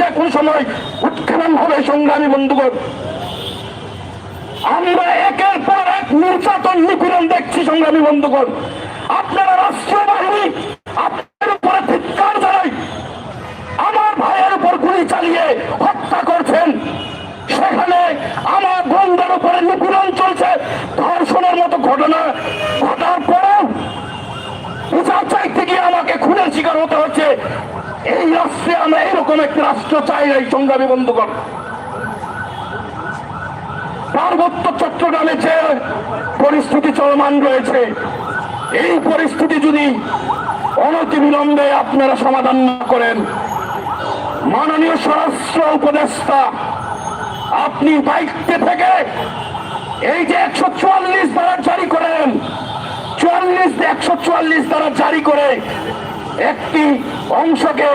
যে কোনো সময় উৎখান হবে সংগ্রামী বন্ধুগণ। আমরা একের পর এক নির্যাতন নিপীড়ন দেখছি সংগ্রামী বন্ধুগণ। আপনারা রাষ্ট্র বাহিনী আপনার উপরে ধিক্কার জানাই। আমার ভাইয়ের উপর গুলি চালিয়ে হত্যা করছেন। সেখানে আমার বন্ধের উপরে নিপীড়ন চলছে। ধর্ষণের মতো ঘটনা ঘটার পরেও বিচার চাইতে গিয়ে আমাকে খুনের শিকার হতে হচ্ছে। এই রাষ্ট্রে আমরা এরকম একটি রাষ্ট্র চাই এই সংগ্রামী বন্ধুগণ। পার্বত্য চট্টগ্রামে যে পরিস্থিতি চলমান রয়েছে, এই পরিস্থিতি যদি অনতিবিলম্বে আপনারা সমাধান না করেন, মাননীয় স্বরাষ্ট্র উপদেষ্টা, আপনি দায়িত্বে থেকে এই যে একশো চুয়াল্লিশ দ্বারা জারি করেন, চুয়াল্লিশ একশো চুয়াল্লিশ দ্বারা জারি করে একটি অংশকে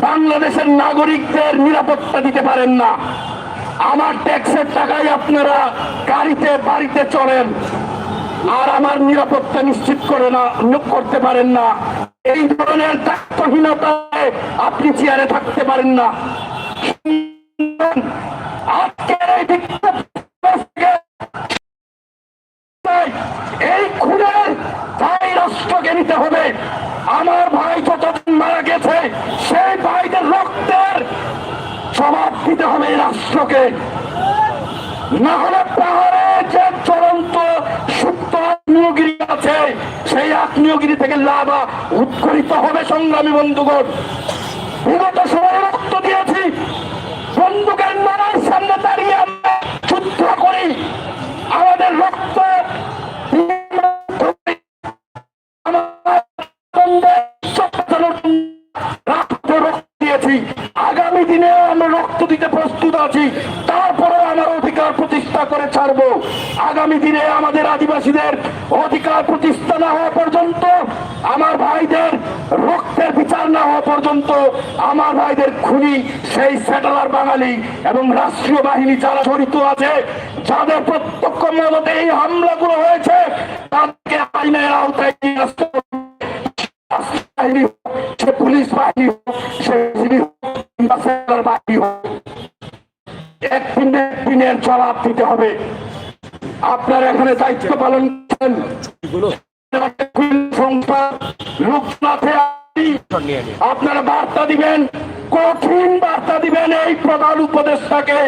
বাংলাদেশের নাগরিকদের নিরাপত্তা দিতে পারেন না। আমার ট্যাক্সের টাকায় আপনারা গাড়িতে, বাড়িতে চলেন। আর আমার নিরাপত্তা নিশ্চিত করে না করতে পারেন না। এই ধরনের দায়িত্বহীনতায় আপনি চেয়ারে থাকতে পারেন না। আজকের এই এই খুনের রাষ্ট্রকে নিতে হবে। আমার ভাই যতদিন মারা গেছে, সেই ভাইদের রক্তের জবাব দিতে হবে এই রাষ্ট্রকে। না হলে পাহাড়ে যে চলন্ত সুপ্ত আগ্নেয়গিরি আছে, সেই আগ্নেয়গিরি থেকে লাভা উৎকরিত হবে সংগ্রামী বন্ধুগণ। বিগত সময় রক্ত দিয়েছি। বন্দুকের মারার সামনে দাঁড়িয়ে আমরা যুদ্ধ করি। আমাদের রক্ত অধিকার প্রতিষ্ঠা না হওয়া পর্যন্ত, আমার ভাইদের রক্তের বিচার না হওয়া পর্যন্ত, আমার ভাইদের খুনি সেই সেটেলার বাঙালি এবং রাষ্ট্রীয় বাহিনী যারা জড়িত আছে, যাদের প্রত্যক্ষ মদতে এই হামলাগুলো হয়েছে, তাদেরকে আইনের আওতায় বাহিনী সে পুলিশ বাহিনী হোক, সে বাহিনী হোক একদিন একদিনের জবাব দিতে হবে। আপনার এখানে দায়িত্ব পালন করেন। লোকনাথে আপনারা বার্তা দিবেন, কঠিন বার্তা দিবেন এই প্রধান উপদেষ্টাকে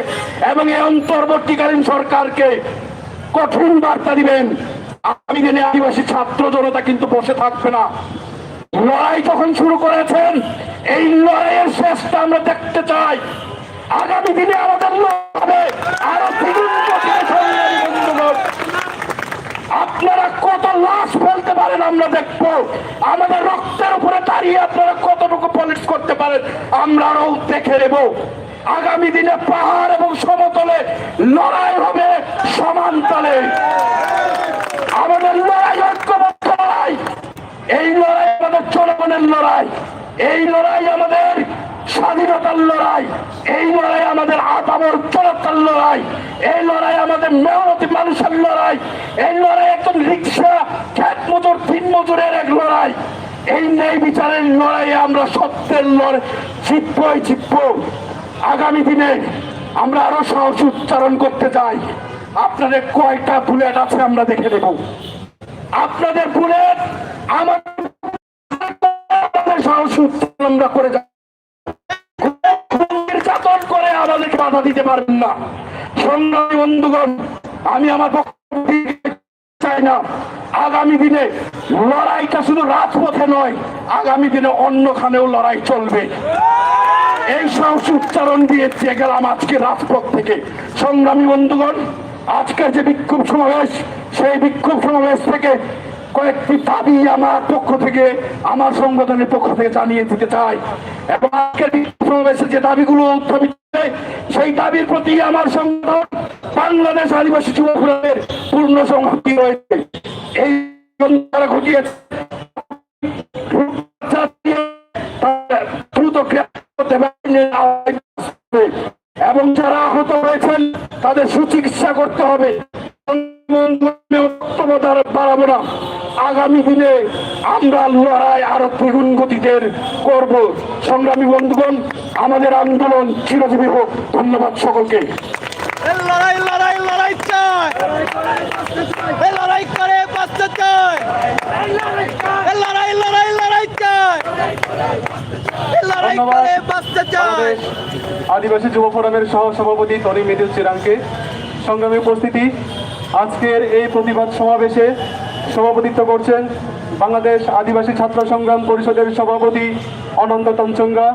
এবং এই অন্তর্বর্তীকালীন সরকারকে। কঠিন বার্তা দিবেন। আগামী দিনে আদিবাসী ছাত্র জনতা কিন্তু বসে থাকবে না। লড়াই যখন শুরু করেছেন, এই লড়াইয়ের শেষটা আমরা দেখতে চাই। আগামী দিনে আমাদের লড়াই আরও দ্বিগুণ গতিতে সংগ্রামী বন্ধুগণ। আপনারা কত লাশ ফেলতে পারেন আমরা দেখব। আমাদের রক্তের উপরে দাঁড়িয়ে আপনারা কতটুকু পলিশ করতে পারেন, আমরা আরও দেখে নেব। আগামী দিনে পাহাড় এবং সমতলে লড়াই হবে সমান্তলে আমাদের লড়াই ঐক্যবদ্ধ লড়াই এই লড়াই আমাদের জনগণের লড়াই। এই লড়াই আমাদের স্বাধীনতার লড়াই, এই লড়াই আমাদের আতামর চলতার লড়াই, এই লড়াই আমাদের মেহনতি মানুষের লড়াই, এই লড়াই একজন রিক্সা খ্যাত মজুর তিন মজুরের এক লড়াই। এই ন্যায় বিচারের লড়াইয়ে আমরা সত্যের লড়াই জিতবই জিতব। আগামী দিনে আমরা আরও সাহস উচ্চারণ করতে চাই। আপনাদের কয়টা বুলেট আছে আমরা দেখে দেব আপনাদের বুলেট আমাদের সাহস উচ্চারণ আমরা করে যাব নির্যাতন করে আমাদেরকে বাধা দিতে পারবেন না। সংগ্রামী বন্ধুগণ, আমি আমার দিতে চাই না, আগামী দিনে লড়াইটা শুধু রাজপথে নয়, আগামী দিনে অন্যখানেও লড়াই চলবে। এই সাহস উচ্চারণ দিয়ে গেলাম আজকে রাজপথ থেকে। সংগ্রামী বন্ধুগণ, আজকের যে বিক্ষোভ সমাবেশ, সেই বিক্ষোভ সমাবেশ থেকে কয়েকটি দাবি আমার পক্ষ থেকে, আমার সংগঠনের পক্ষ থেকে জানিয়ে দিতে চাই। এবং আজকের সমাবেশে যে দাবিগুলো উত্থাপিত সেই দাবির প্রতি আমার সংগঠন বাংলাদেশ আদিবাসী যুবকের পূর্ণ সংহতি রয়েছে। এই তারা ঘটিয়েছে। এবং যারা আহত হয়েছেন, তাদের সুচিকিৎসা করতে হবে। ক্ষমতা বাড়াবো না। আগামী দিনে আমরা লড়াই আরও দ্বিগুণ গতিদের করব। সংগ্রামী বন্ধুগণ আমাদের আন্দোলন চিরজীবী হোক। ধন্যবাদ সকলকে। লড়াই লড়াই লড়াই লড়াই করে বাঁচতে লড়াই লড়াই লড়াই লড়াই করে বাঁচতে আদিবাসী যুব ফোরামের সহ সভাপতি তরি মৃদুল চিরাংকে সংগ্রামী উপস্থিতি আজকের এই প্রতিবাদ সমাবেশে সভাপতিত্ব করছেন বাংলাদেশ আদিবাসী ছাত্র সংগ্রাম পরিষদের সভাপতি অনন্ত তঞ্চঙ্গা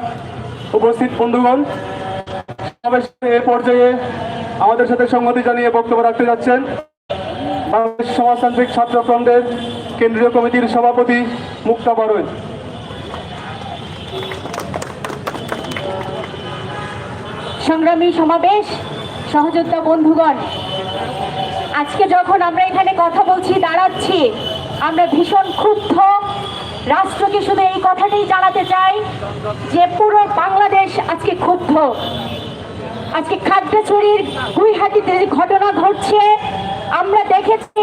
উপস্থিত বন্ধুগণ, সমাবেশের এ পর্যায়ে আমাদের সাথে সংগতি জানিয়ে বক্তব্য রাখতে যাচ্ছেন বাংলাদেশ সমাজতান্ত্রিক ছাত্র ফ্রন্টের কেন্দ্রীয় কমিটির সভাপতি মুক্তা বারুদ সংগ্রামী সমাবেশ, সহযোদ্ধা বন্ধুগণ আজকে যখন আমরা এখানে কথা বলছি, দাঁড়াচ্ছি, আমরা ভীষণ ক্ষুব্ধ। রাষ্ট্রকে শুধু এই কথাটাই জানাতে চাই যে পুরো বাংলাদেশ আজকে ক্ষুব্ধ। আজকে খাদ্য চুরির গুইহাটিতে ঘটনা ঘটছে। আমরা দেখেছি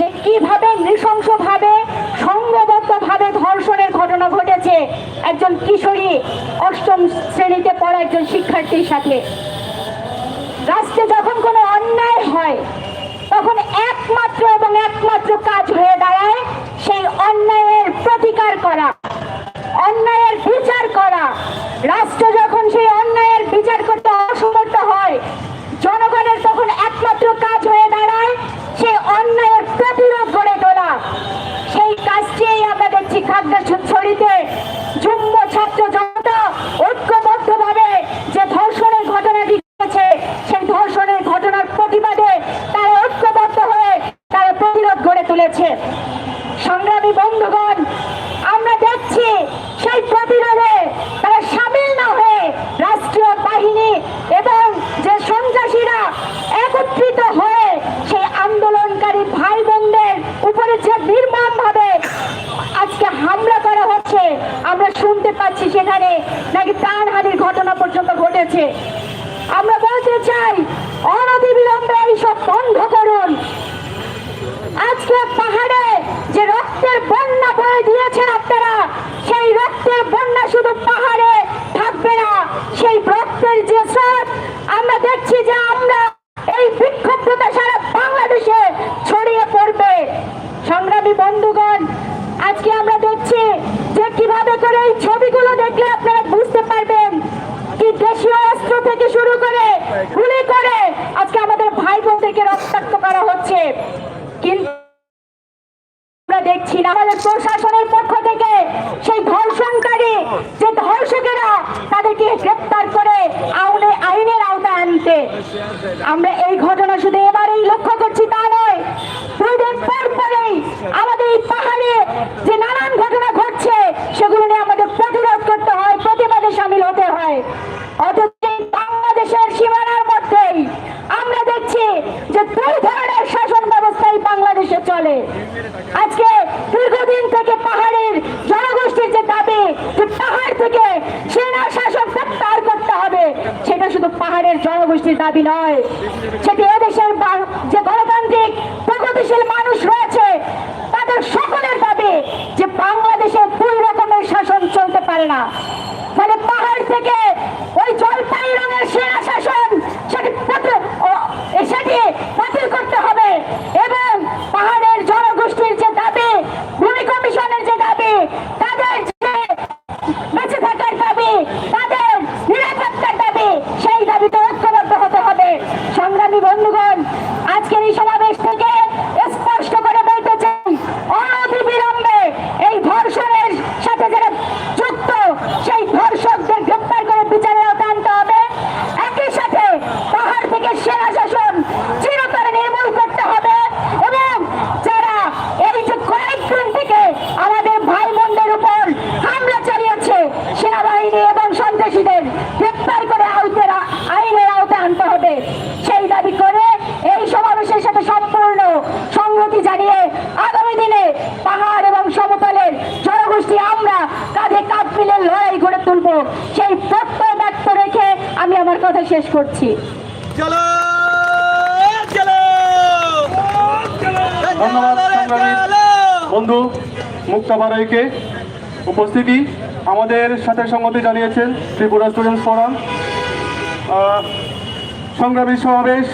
যে কীভাবে নৃশংসভাবে সংঘবদ্ধভাবে ধর্ষণের ঘটনা ঘটেছে। একজন কিশোরী অষ্টম শ্রেণীতে পড়া একজন শিক্ষার্থীর সাথে। একমাত্র কাজ হয়ে দাঁড়ায় সেই অন্যায়ের প্রতিকার করা অন্যায়ের বিচার করা রাষ্ট্র হয়েছে আমরা বলতে চাই আমরা এই ঘটনা শুধু এবারেই লক্ষ্য Be nice. সেই সত্য ব্যক্ত রেখে আমি আমার কথা শেষ করছি। ধন্যবাদ বন্ধু মুক্তা বারৈকে উপস্থিতি আমাদের সাথে সঙ্গতি জানিয়েছেন ত্রিপুরা স্টুডেন্টস ফোরাম। সংগ্রামী সমাবেশ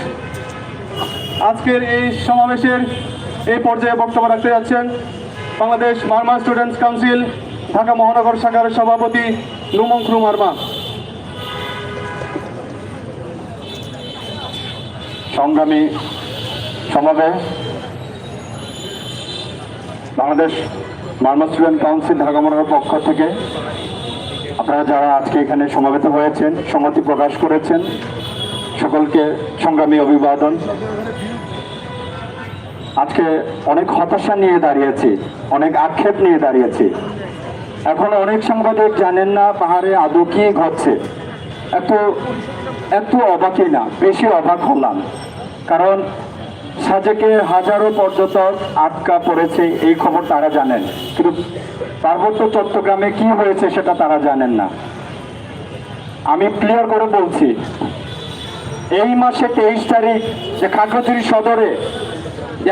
আজকের এই সমাবেশের এই পর্যায়ে বক্তব্য রাখতে যাচ্ছেন বাংলাদেশ মার্মা স্টুডেন্টস কাউন্সিল ঢাকা মহানগর শাখার সভাপতি নুমংখ্রু মার্মা সংগ্রামী সমাবেশ বাংলাদেশ মার্মা স্টুডেন্ট কাউন্সিল ঢাকা মহানগর পক্ষ থেকে আপনারা যারা আজকে এখানে সমাবেত হয়েছেন, সম্মতি প্রকাশ করেছেন, সকলকে সংগ্রামী অভিবাদন। আজকে অনেক হতাশা নিয়ে দাঁড়িয়েছি, অনেক আক্ষেপ নিয়ে দাঁড়িয়েছি। এখন অনেক সাংবাদিক জানেন না পাহাড়ে আদৌ কি ঘটছে। এত এত অবাকই না, বেশি অবাক হলাম। কারণ সাজেকে হাজারো পর্যটক আটকা পড়েছে, এই খবর তারা জানেন। কিন্তু পার্বত্য চট্টগ্রামে কি হয়েছে সেটা তারা জানেন না। আমি ক্লিয়ার করে বলছি, এই মাসে তেইশ তারিখ যে খাগড়াছড়ি সদরে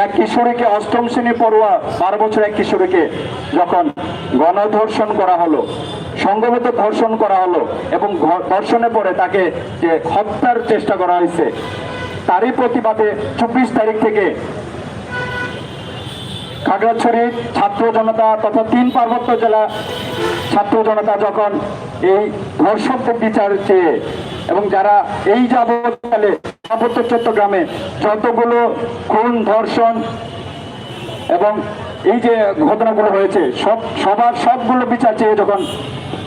এক কিশোরীকে অষ্টম শ্রেণি পড়ুয়া, বারো বছর এক কিশোরীকে যখন গণধর্ষণ করা হলো সংঘবদ্ধ ধর্ষণ করা হলো এবং ধর্ষণে পরে তাকে যে হত্যার চেষ্টা করা হয়েছে, তারই প্রতিবাদে চব্বিশ তারিখ থেকে খাগড়াছড়ি ছাত্র জনতা তথা তিন পার্বত্য জেলা ছাত্র জনতা যখন এই ধর্ষকদের বিচার চেয়ে এবং যারা এই যাবৎকালে পার্বত্য চট্টগ্রামে যতগুলো খুন, ধর্ষণ এবং এই যে ঘটনাগুলো হয়েছে, সব, সবার সবগুলো বিচার চেয়ে যখন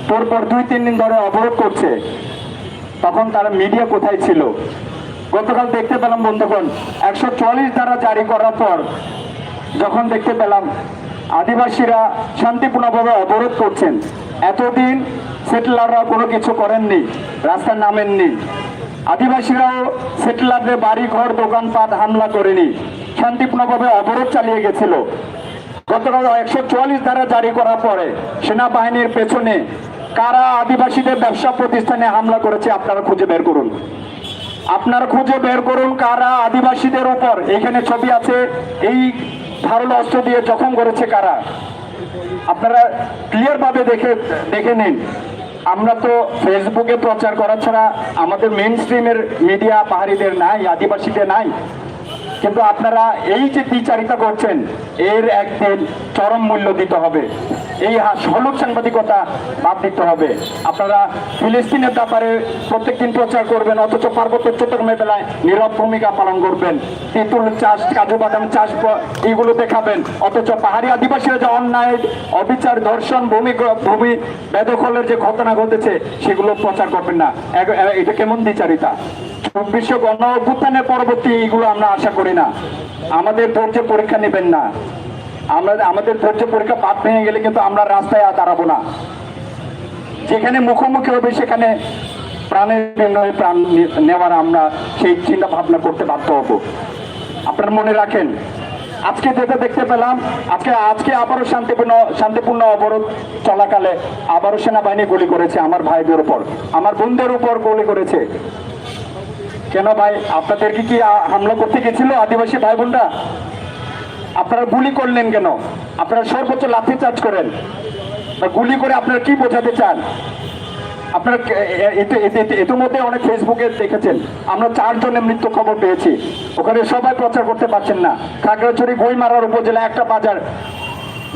পরপর দুই, তিন দিন ধরে অবরোধ করছে, তখন তারা মিডিয়া কোথায় ছিল? গতকাল দেখতে পেলাম বন্ধুগণ, একশো চল্লিশ ধারা জারি করার পর যখন দেখতে পেলাম, আদিবাসীরা শান্তিপূর্ণভাবে অবরোধ করছেন। এতদিন সেটেলাররা কোনো কিছু করেননি, রাস্তায় নামেননি। আদিবাসীরাও সেটেলারদের বাড়ি ঘর দোকানপাট হামলা করেনি। শান্তিপূর্ণভাবে অবরোধ চালিয়ে গেছিল। গতকাল একশো চুয়াল্লিশ ধারা জারি করার পরে সেনাবাহিনীর পেছনে কারা আদিবাসীদের ব্যবসা প্রতিষ্ঠানে হামলা করেছে আপনারা খুঁজে বের করুন। আপনারা খুঁজে বের করুন কারা আদিবাসীদের উপর এখানে ছবি আছে, এই ধারালো অস্ত্র দিয়ে জখম করেছে কারা। আপনারা ক্লিয়ার ভাবে দেখে দেখে নিন। আমরা তো ফেসবুকে প্রচার করা ছাড়া আমাদের মেন স্ট্রিমের মিডিয়া পাহাড়িদের নাই আদিবাসীদের নাই। কিন্তু আপনারা এই যে বিচারিতা করছেন, এর একদিন চরম মূল্য দিতে হবে। এই হা- হলুদ সাংবাদিকতা বাদ দিতে হবে। আপনারা ফিলিস্তিনের ব্যাপারে প্রত্যেকদিন প্রচার করবেন, অথচ পার্বত্য চট্টগ্রামের বেলায় নীরব ভূমিকা পালন করবেন। তেঁতুল চাষ, কাজু বাদাম চাষ এইগুলো দেখাবেন। অথচ পাহাড়ি আদিবাসীরা যে অন্যায়, অবিচার, ধর্ষণ, ভূমি ভূমি বেদখলের যে ঘটনা ঘটেছে, সেগুলো প্রচার করবেন না। এটা কেমন বিচারিতা? চব্বিশে গণ অভ্যুত্থানের পরবর্তী এইগুলো আমরা আশা করি না। আমাদের ধৈর্য পরীক্ষা নেবেন না। আমরা, আমাদের ধৈর্য পরীক্ষা বাদ ভেঙে গেলে কিন্তু আমরা রাস্তায় আর দাঁড়াবো না। যেখানে মুখোমুখি হবে সেখানে প্রাণের বিনিময়ে প্রাণ নেওয়ার আমরা সেই চিন্তা ভাবনা করতে বাধ্য হব। আপনারা মনে রাখেন, আজকে যেটা দেখতে পেলাম, আজকে আজকে আবারও শান্তিপূর্ণ শান্তিপূর্ণ অবরোধ চলাকালে আবারও সেনাবাহিনী গুলি করেছে আমার ভাইদের উপর। আমার বোনদের উপর গুলি করেছে। কেন ভাই? আপনাদেরকে কি হামলা করতে গেছিল আদিবাসী ভাই বোনরা আপনারা গুলি করলেন কেন? আপনারা সর্বোচ্চ লাঠি চার্জ করেন। গুলি করে আপনারা কি বোঝাতে চান? আপনারা ইতিমধ্যে অনেক ফেসবুকে দেখেছেন। আমরা চারজনের মৃত্যু খবর পেয়েছি। ওখানে সবাই প্রচার করতে পারছেন না। খাগড়াছড়ি বইমারার উপজেলা একটা বাজার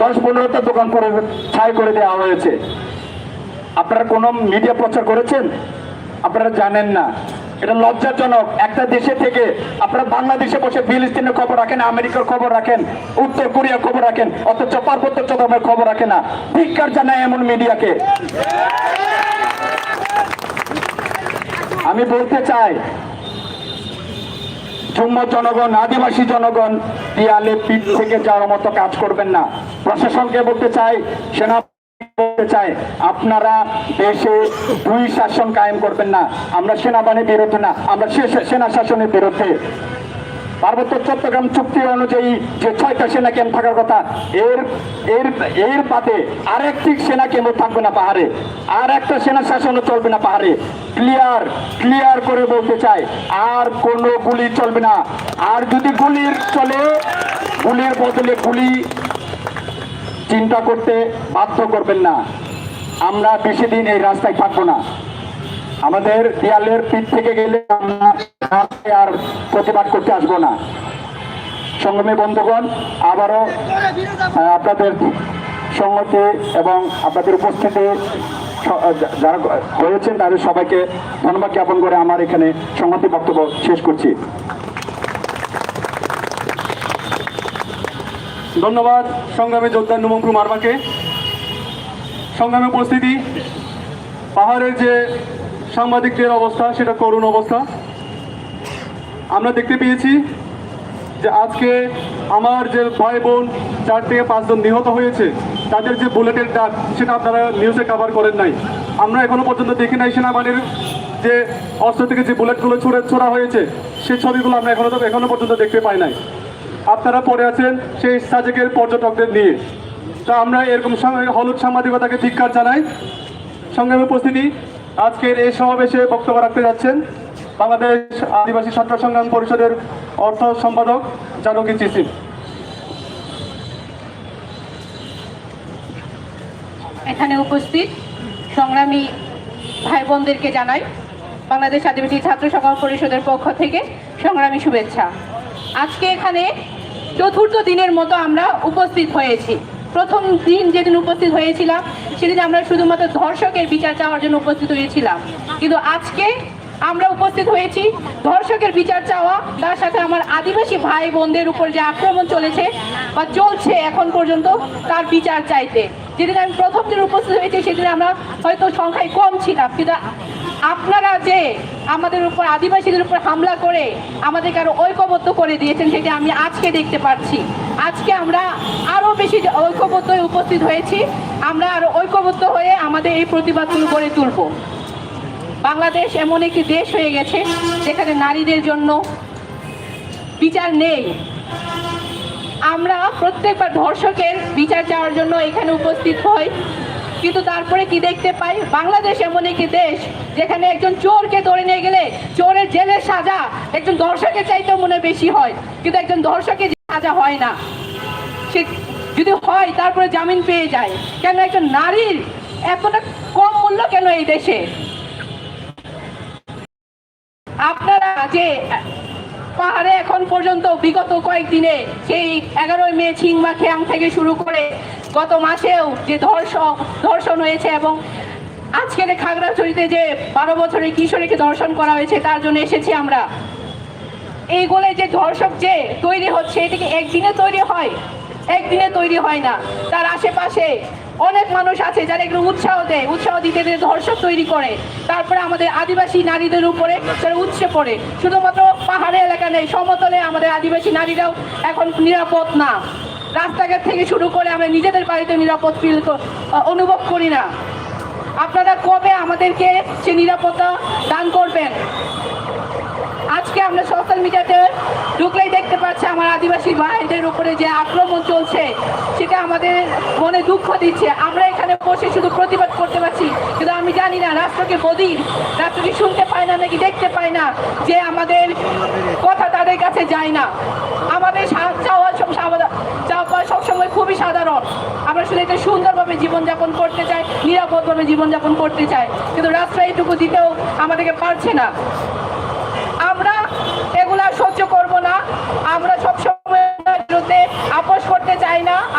দশ পনেরোটা দোকান করে ছাই করে দেওয়া হয়েছে। আপনারা কোনো মিডিয়া প্রচার করেছেন? আপনারা জানেন না। এটা লজ্জাজনক। একটা দেশে থেকে আপনারা বাংলাদেশে বসে ফিলিস্তিনের খবর রাখেন, আমেরিকার খবর রাখেন, উত্তর কোরিয়ার খবর রাখেন, অথচ পার্বত্য চট্টগ্রামের খবর রাখে না। ধিক্কার জানায় এমন মিডিয়াকে। আমি বলতে চাই যুম্ম জনগণ, আদিবাসী জনগণ, পিয়ালে পিঠ থেকে যাওয়ার মতো কাজ করবেন না। প্রশাসনকে বলতে চাই, সেনা বলতে চাই আপনারা দেশে দুই শাসন কায়েম করবেন না। আমরা সেনাবাহিনীর বিরুদ্ধে না, আমরা সেনা শাসনের বিরুদ্ধে। পার্বত্য চট্টগ্রাম চুক্তি অনুযায়ী যে ছয়টা সেনা ক্যাম্প থাকার কথা, এর এর এর বাদে আরেকটি সেনা ক্যাম্প থাকবে না পাহাড়ে। আর একটা সেনা শাসনও চলবে না পাহাড়ে। ক্লিয়ার ক্লিয়ার করে বলতে চাই, আর কোনো গুলি চলবে না। আর যদি গুলির চলে, গুলির বদলে গুলি চিন্তা করতে বাধ্য করবেন না। আমরা বেশি দিন এই রাস্তায় থাকব না। আমাদের দেয়ালের পিঠ থেকে গেলে আমরা রাস্তায় আর প্রতিবাদ করতে আসব না। সংগ্রামী বন্ধুগণ, আবারও আপনাদের সংগতি এবং আপনাদের উপস্থিতি যারা হয়েছেন তাদের সবাইকে ধন্যবাদ জ্ঞাপন করে আমার এখানে সংহতি বক্তব্য শেষ করছি। ধন্যবাদ সংগ্রামী যোদ্ধা নুমন্ত্রু মারমাকে সংগ্রামে উপস্থিতি, পাহাড়ের যে সাংবাদিকদের অবস্থা, সেটা করুণ অবস্থা। আমরা দেখতে পেয়েছি যে আজকে আমার যে ভাই বোন, চার থেকে পাঁচজন নিহত হয়েছে, তাদের যে বুলেটের ডাক, সেটা আপনারা নিউজে কভার করেন নাই। আমরা এখনও পর্যন্ত দেখি নাই সেনাবাহিনীর যে অস্ত্র থেকে যে বুলেটগুলো ছুড়ে ছোড়া হয়েছে সেই ছবিগুলো আমরা এখনও তো এখনও পর্যন্ত দেখতে পাই নাই। আপনারা পড়ে আছেন সেই সাজেকের পর্যটকদের নিয়ে। তা আমরা এরকম হলুদ সাংবাদিকতাকে ধিক্কার জানাই। সংগ্রামী উপস্থিতি। আজকের এই সমাবেশে বক্তব্য রাখতে যাচ্ছেন বাংলাদেশ আদিবাসী ছাত্র সংগ্রাম পরিষদের অর্থ সম্পাদক জানকী চিসিম এখানে উপস্থিত সংগ্রামী ভাই বোনদেরকে জানাই, বাংলাদেশ আদিবাসী ছাত্র সংগ্রাম পরিষদের পক্ষ থেকে সংগ্রামী শুভেচ্ছা। আজকে এখানে চতুর্থ দিনের মতো আমরা উপস্থিত হয়েছি। প্রথম দিন যেদিন উপস্থিত হয়েছিলাম, সেদিন আমরা শুধুমাত্র ধর্ষকের বিচার চাওয়ার জন্য উপস্থিত হয়েছিলাম। কিন্তু আজকে আমরা উপস্থিত হয়েছি, ধর্ষকের বিচার চাওয়া, তার সাথে আমার আদিবাসী ভাই বোনদের উপর যে আক্রমণ চলেছে বা চলছে এখন পর্যন্ত, তার বিচার চাইতে। যেদিন আমি প্রথম দিন উপস্থিত হয়েছি, সেদিন আমরা হয়তো সংখ্যায় কম ছিলাম, কিন্তু আপনারা যে আমাদের উপর আদিবাসীদের উপর হামলা করে আমাদেরকে আরও ঐক্যবদ্ধ করে দিয়েছেন, সেটা আমি আজকে দেখতে পাচ্ছি। আজকে আমরা আরও বেশি ঐক্যবদ্ধ হয়ে উপস্থিত হয়েছি। আমরা আরও ঐক্যবদ্ধ হয়ে আমাদের এই প্রতিবাদগুলো গড়ে তুলবো। বাংলাদেশ এমন একটি দেশ হয়ে গেছে, যেখানে নারীদের জন্য বিচার নেই। আমরা প্রত্যেকবার ধর্ষকের বিচার চাওয়ার জন্য এখানে উপস্থিত হই। কিন্তু তারপরে কি দেখতে পাই? বাংলাদেশ এমন একটি দেশ যেখানে একজন চোরকে ধরে নিয়ে গেলে চোরের জেলের সাজা একজন ধর্ষকের চাইতেও মনে বেশি হয়। কিন্তু একজন ধর্ষকের সাজা হয় না। সে যদি হয়, তারপরে জামিন পেয়ে যায়। কেন একজন নারীর এতটা কম মূল্য কেন এই দেশে? আপনারা যে পাহাড়ে এখন পর্যন্ত বিগত কয়েকদিনে সেই এগারোই মে ছিংমা খেয়াং থেকে শুরু করে গত মাসেও যে ধর্ষণ ধর্ষণ হয়েছে এবং আজকের খাগড়াছড়িতে যে বারো বছরের কিশোরীকে ধর্ষণ করা হয়েছে, তার জন্য এসেছি আমরা। এইগুলো যে ধর্ষক যে তৈরি হচ্ছে, এটা কি একদিনে তৈরি হয়? একদিনে তৈরি হয় না। তার আশেপাশে অনেক মানুষ আছে যারা এগুলো উৎসাহ দেয়, উৎসাহ দিতে দিতে ধর্ষক তৈরি করে। তারপরে আমাদের আদিবাসী নারীদের উপরে তারা উৎসে পড়ে, শুধুমাত্র পাহাড়ি এলাকা নেই, সমতলে আমাদের আদিবাসী নারীরাও এখন নিরাপদ না। রাস্তাঘাট থেকে শুরু করে আমরা নিজেদের বাড়িতে নিরাপদ ফিল অনুভব করি না। আপনারা কবে আমাদেরকে সে নিরাপত্তা দান করবেন? আজকে আমরা সোশ্যাল মিডিয়াতে ঢুকলেই দেখতে পাচ্ছে আমার আদিবাসী ভাইদের উপরে যে আক্রমণ চলছে, সেটা আমাদের মনে দুঃখ দিচ্ছে। আমরা এখানে বসে শুধু প্রতিবাদ করতে পারছি, কিন্তু আমি জানি না রাষ্ট্রকে বদির রাষ্ট্রকে শুনতে পায় না, নাকি দেখতে পায় না যে আমাদের কথা তাদের কাছে যায় না। আমাদের চাওয়া চাওয়া সবসময় খুবই সাধারণ। আমরা শুধু এটা সুন্দরভাবে জীবনযাপন করতে চাই, নিরাপদভাবে জীবনযাপন করতে চাই, কিন্তু রাষ্ট্র এইটুকু দিতেও আমাদেরকে পারছে না।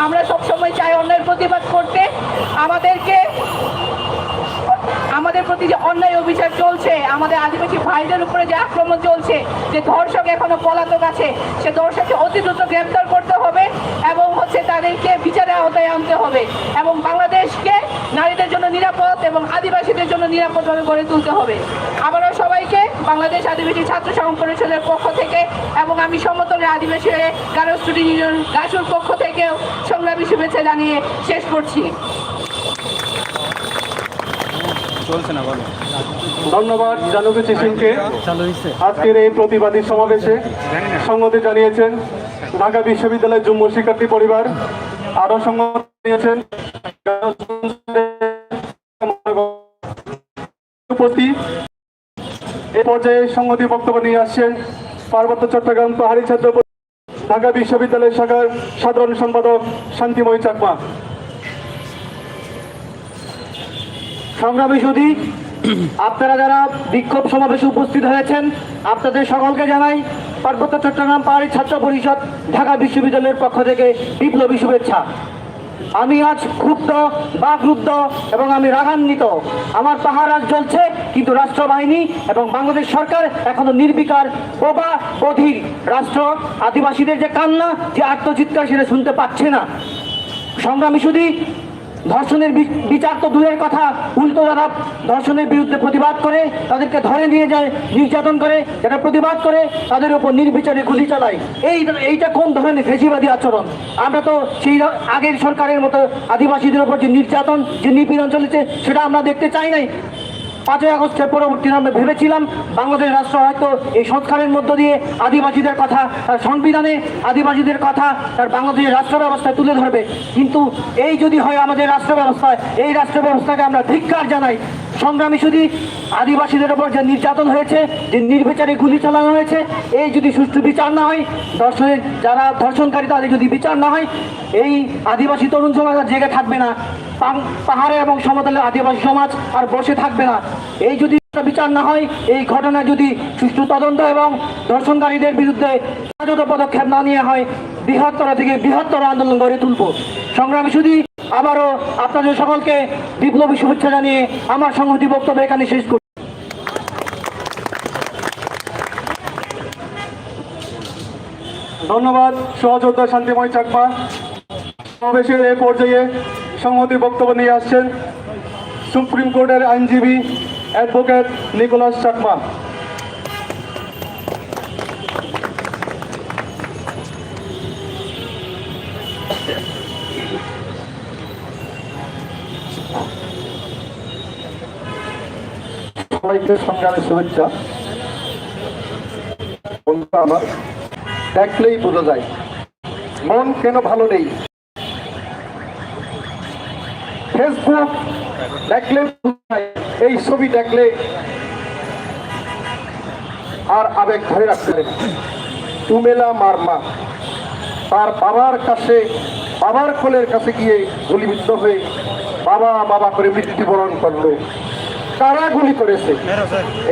আমরা সবসময় চাই অন্যায়ের প্রতিবাদ করতে। আমাদেরকে, আমাদের প্রতি যে অন্যায় অভিযান চলছে, আমাদের আদিবাসী ভাইদের উপরে যে আক্রমণ চলছে, যে ধর্ষক এখনও পলাতক আছে, সে ধর্ষককে অতি দ্রুত গ্রেপ্তার করতে হবে এবং হচ্ছে তাদেরকে বিচারের আওতায় আনতে হবে। এবং বাংলাদেশকে নারীদের জন্য নিরাপদ এবং আদিবাসীদের জন্য নিরাপদভাবে গড়ে তুলতে হবে। আবারও সবাইকে বাংলাদেশ আদিবাসী ছাত্র সংঘ পরিষদের পক্ষ থেকে এবং আমি সমতলের আদিবাসী গারো স্টুডেন্ট ইউনিয়ন গাছুর পক্ষ থেকেও সংগ্রামী শুভেচ্ছা জানিয়ে শেষ করছি। ধন্যবাদ জানকী চিসিমকে আজকের এই প্রতিবাদী সমাবেশে সংগতি জানিয়েছেন ঢাকা বিশ্ববিদ্যালয়ের যুগ্ম শিক্ষার্থী পরিবার। আরও সংগতি জানিয়েছেন সংগতি বক্তব্য নিয়ে আসছেন পার্বত্য চট্টগ্রাম পাহাড়ি ছাত্র ঢাকা বিশ্ববিদ্যালয় শাখার সাধারণ সম্পাদক শান্তিময় চাকমা। সংগ্রামী আপনারা যারা বিক্ষোভ সমাবেশে উপস্থিত হয়েছেন, আপনাদের সকলকে জানাই পার্বত্য চট্টগ্রাম পাহাড়ি ছাত্র পরিষদ, ঢাকা বিশ্ববিদ্যালয়ের পক্ষ থেকে বিপ্লবী শুভেচ্ছা। আমি আজ ক্ষুব্ধ বা ক্রুব্ধ এবং আমি রাগান্বিত। আমার পাহাড় আজ জ্বলছে, কিন্তু রাষ্ট্রবাহিনী এবং বাংলাদেশ সরকার এখনও নির্বিকার বোবা অধীর। রাষ্ট্র, আদিবাসীদের যে কান্না, যে আত্মচিৎকার সেটা শুনতে পাচ্ছে না। সংগ্রামী শুধু ধর্ষণের বিচার তো দূরের কথা। উল্টো যারা ধর্ষণের বিরুদ্ধে প্রতিবাদ করে, তাদেরকে ধরে নিয়ে যায়, নির্যাতন করে, যারা প্রতিবাদ করে, তাদের উপর নির্বিচারে গুলি চালায়। এই এইটা কোন ধরনের ফেসিবাদী আচরণ? আমরা তো সেই আগের সরকারের মতো আদিবাসীদের উপর যে নির্যাতন, যে নিপীড়ন চলেছে, সেটা আমরা দেখতে চাই নাই। পাঁচই আগস্টের পরবর্তী আমরা ভেবেছিলাম বাংলাদেশ রাষ্ট্র হয়তো এই সংস্কারের মধ্য দিয়ে আদিবাসীদের কথা তার সংবিধানে আদিবাসীদের কথা তার বাংলাদেশের রাষ্ট্র ব্যবস্থায় তুলে ধরবে। কিন্তু এই যদি হয় আমাদের রাষ্ট্র ব্যবস্থায়, এই রাষ্ট্র ব্যবস্থাকে আমরা ধিক্কার জানাই। সংগ্রামী শুধু আদিবাসীদের ওপর যে নির্যাতন হয়েছে, যে নির্বিচারে গুলি চালানো হয়েছে, এই যদি সুষ্ঠু বিচার না হয় ধর্ষণের যারা ধর্ষণকারী তাদের যদি বিচার না হয়, এই আদিবাসী তরুণ সমাজ আর জেগে থাকবে না। পাহাড়ে এবং সমতলের আদিবাসী সমাজ আর বসে থাকবে না। এই যদি বিচার না হয়, এই ঘটনা যদি সুষ্ঠু তদন্ত এবং ধর্ষণকারীদের বিরুদ্ধে পদক্ষেপ না নিয়ে হয়, বৃহত্তর থেকে বৃহত্তর আন্দোলন গড়ে তুলব। সংগ্রামী শুধু আবারও আপনাদের সকলকে বিপ্লবী শুভেচ্ছা জানিয়ে আমার সংহতি বক্তব্য এখানে শেষ করি। ধন্যবাদ, সহযোদ্ধা শান্তিময় চাকমা। সমাবেশের এই পর্যায়ে সংহতি বক্তব্য নিয়ে আসছেন সুপ্রিম কোর্টের আইনজীবী অ্যাডভোকেট নিকোলাস চাকমা। সবাইকে সংগ্রামের শুভেচ্ছা বন্ধুরা আমার। দেখলেই বোঝা যায়, মন কেন ভালো নেই। ফেসবুক দেখলে এই ছবি দেখলে আর আবেগ ধরে না। উমেলা মারমা, তার বাবার কাছে, বাবার কোলের কাছে গিয়ে গুলিবিদ্ধ হয়ে বাবা বাবা করে মৃত্যুবরণ করল। কারা গুলি করেছে।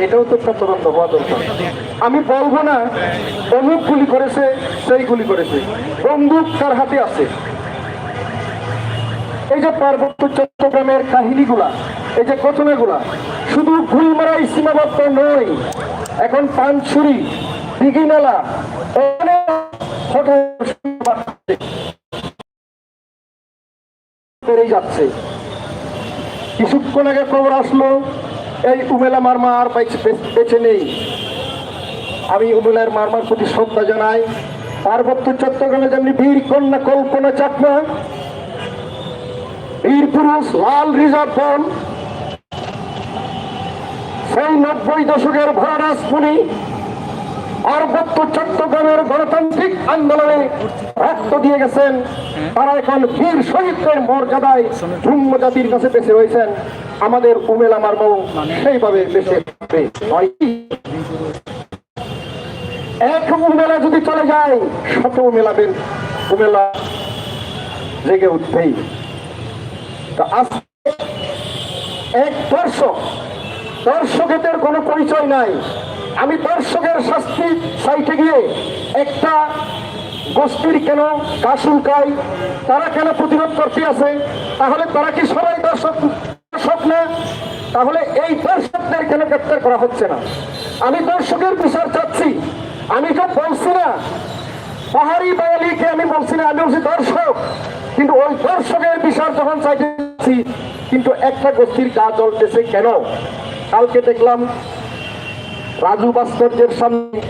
এটাও তো একটা তদন্ত হওয়া দরকার। আমি বলব না, অমুক গুলি করেছে, সেই গুলি করেছে। বন্দুক তার হাতে আছে। এই যে পার্বত্য চট্টগ্রামের কাহিনীগুলা, এই যে ঘটনাগুলা, শুধু গুলি মারাই সীমাবদ্ধ নয়, এখন পানছুরি, দিঘিনালা, অনেক যাচ্ছে। কিছুক্ষণ আগে খবর আসলো, এই উমেলা মারমা আর বেঁচে নেই। আমি উমেলার মারমার প্রতি শ্রদ্ধা জানাই। পার্বত্য চট্টগ্রামে যেমনি বীর কন্যা, কল্পনা চাকমা, বীর পুরুষ, লাল রিজার্ভ সেই নব্বই দশকের ভরারাজ মুনি পার্বত্য চট্টগ্রামের গণতান্ত্রিক আন্দোলনে রক্ত দিয়ে গেছেন। তারা এখন বীর শহীদদের মর্যাদায় ধুম্ম জাতির কাছে বেঁচে রয়েছেন। আমাদের উমেলা মারমাও সেইভাবে বেঁচে? এক উমেলা যদি চলে যায় শত মেলাবেন উমেলা জেগে উঠবেই। তা আজকে এক দর্শক দর্শকের কোনো পরিচয় নাই। আমি দর্শকের শাস্তি সাইটে গিয়ে একটা গোষ্ঠীর কেন কাশুলকাই তারা কেন প্রতিরোধ করতে আছে? তাহলে তারা কি সবাই দর্শক দর্শক না? তাহলে এই দর্শকদের কেন গ্রেপ্তার করা হচ্ছে না? আমি দর্শকের বিচার চাচ্ছি। আমি তো বলছি না। পাহাড়ি বাঙালিকে আমি বলছি না, আমি বলছি দর্শক। কিন্তু ওই দর্শকের বিচার যখন চাইতেছি কিন্তু একটা গোষ্ঠীর গা জ্বলতেছে কেন? কালকে দেখলাম রাজু ভাস্কর্যের সামনে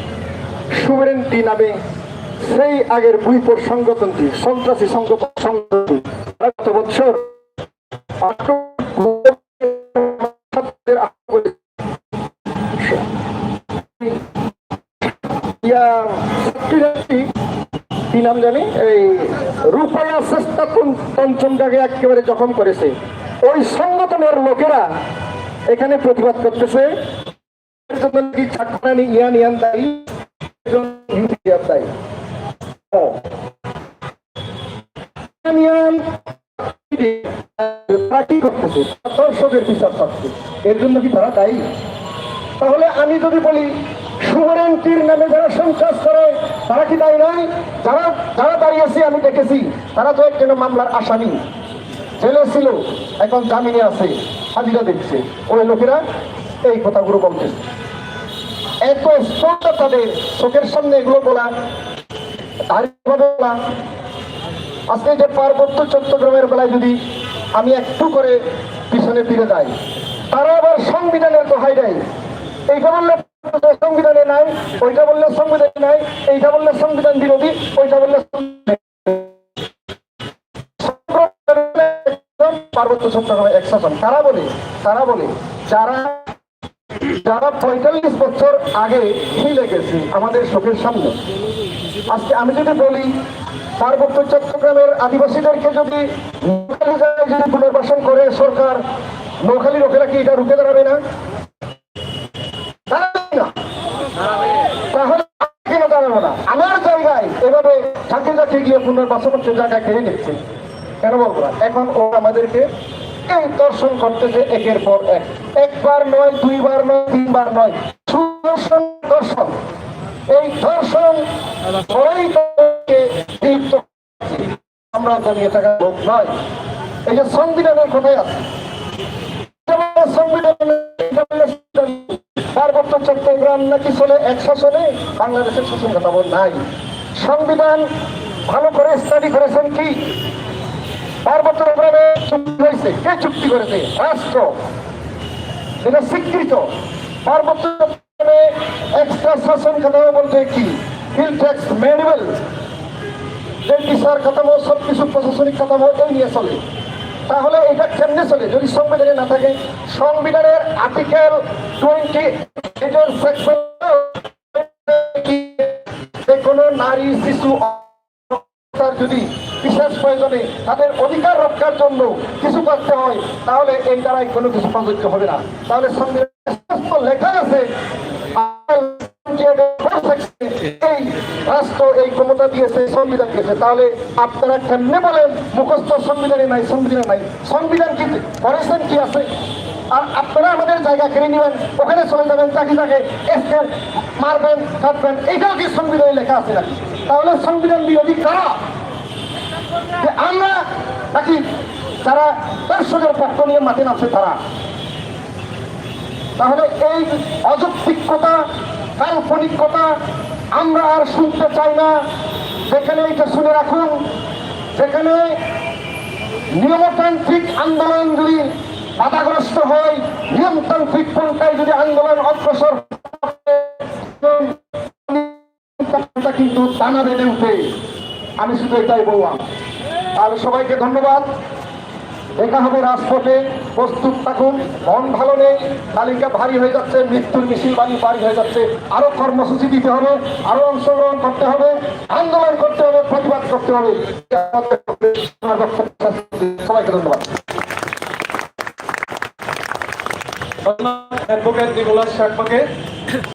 সুverenটি নামে সেই আগের বুইপুর সংগঠনটি, সন্ত্রাসী সংগঠন, সংগঠনটি গত বছর কি নাম জানি? এই রূপায়া চেষ্টা পঞ্চমটাকে একেবারে জখম করেছে। ওই সংগঠনের লোকেরা এখানে প্রতিবাদ করতেছে। ইয়ান ইয়ান দায়ী দায়ী তারা দর্শকের বিচার চাচ্ছে এর জন্য কি তারা দায়ী? তাহলে আমি যদি বলি সুবরেন্টির নামে যারা সন্ত্রাস করে, তারা কি দায়ী নয়? যারা যারা দাঁড়িয়েছে আমি দেখেছি, তারা তো একজন মামলার আসামি। জেলে ছিল, এখন জামিনে আছে, হাজিরা দেখছে ওই লোকেরা এই কথাগুলো বলতেছে। এত স্পষ্ট তাদের চোখের সামনে এগুলো বলা আজকে যে পার্বত্য চট্টগ্রামের বেলায় যদি আমি একটু করে পিছনে ফিরে যাই, তারা আবার সংবিধানের দোহাই দেয়। এইটা বললে সংবিধানে নাই, ওইটা বললে সংবিধানে নাই, এইটা বললে সংবিধান বিরোধী, ওইটা বললে পার্বত্য চট্টগ্রামে এক তারা বলে তারা বলে, যারা যারা পঁয়তাল্লিশ বছর আগে মিলে গেছে আমাদের চোখের সামনে, আজকে আমি যদি বলি, পার্বত্য চট্টগ্রামের আদিবাসীদেরকে যদি পুনর্বাসন করে সরকার নোখালি লোকেরা কি এটা রুখে দাঁড়াবে না? এখন ও আমাদেরকে এই দর্শন করতেছে একের পর এক। একবার নয়, দুইবার নয়, তিনবার নয়। সুদর্শন দর্শন। এই দর্শন। আমরা জানিয়ে থাকা লোক নয়। এই যে সংবিধানের কথাই আছে। পার্বত্য চট্টগ্রাম নাকি চলে এক শাসনে, বাংলাদেশের শাসন নাই। সংবিধান ভালো করে স্টাডি করেছেন কি? পার্বত্য চট্টগ্রামে চুক্তি হয়েছে। কে চুক্তি করেছে? রাষ্ট্র। এটা স্বীকৃত। পার্বত্য এক্সট্রা শাসন কাঠামো বলতে কি? হিল ট্যাক্স ম্যানুয়াল যে সব কিছু প্রশাসনিক কাঠামো এই নিয়ে চলে। তাহলে এটা কেমনে চলে? যদি সংবিধানে না থাকে, সংবিধানের আর্টিকেল টোয়েন্টি এটার কোনো নারী, শিশু তার যদি বিশেষ প্রয়োজনে তাদের অধিকার রক্ষার জন্য কিছু করতে হয়, তাহলে এই দ্বারাই কোনো কিছু প্রযোজ্য হবে না। তাহলে লেখা আছে এই রাষ্ট্র, এই ক্ষমতা দিয়েছে সংবিধান দিয়েছে। তাহলে আপনারা কেমনে বলেন, মুখস্থ সংবিধানে নাই সংবিধানে নাই। সংবিধান কি করেছেন কি আছে? আর আপনারা আমাদের জায়গা কিনে নেবেন, ওখানে চলে যাবেন, চাকরি থাকে এসকে মারবেন কাটবেন এটাও কি সংবিধানে লেখা আছে নাকি? তাহলে সংবিধান বিরোধী কারা? আমরা নাকি যারা দর্শকের পক্ষ নিয়ে মাঠে নামছে তারা? তাহলে এই অযৌক্তিকতা, কাল্পনিকতা আমরা আর শুনতে চাই না। যেখানে এটা শুনে রাখুন, যেখানে নিয়মতান্ত্রিক আন্দোলন যদি বাধাগ্রস্ত হয় নিয়মতান্ত্রিক পন্থায় যদি আন্দোলন অগ্রসর কিন্তু দানা বেঁধে উঠে। আমি শুধু এটাই বললাম। আর সবাইকে ধন্যবাদ। দেখা হবে রাজপথে। প্রস্তুত থাকুন। মন ভালো নেই। তালিকা ভারী হয়ে যাচ্ছে। মৃত্যুর মিছিল বাড়ি ভারী হয়ে যাচ্ছে। আরও কর্মসূচি দিতে হবে। আরও অংশগ্রহণ করতে হবে। আন্দোলন করতে হবে, প্রতিবাদ করতে হবে। সবাইকে ধন্যবাদ। Advocate Nicolas শাকমাকে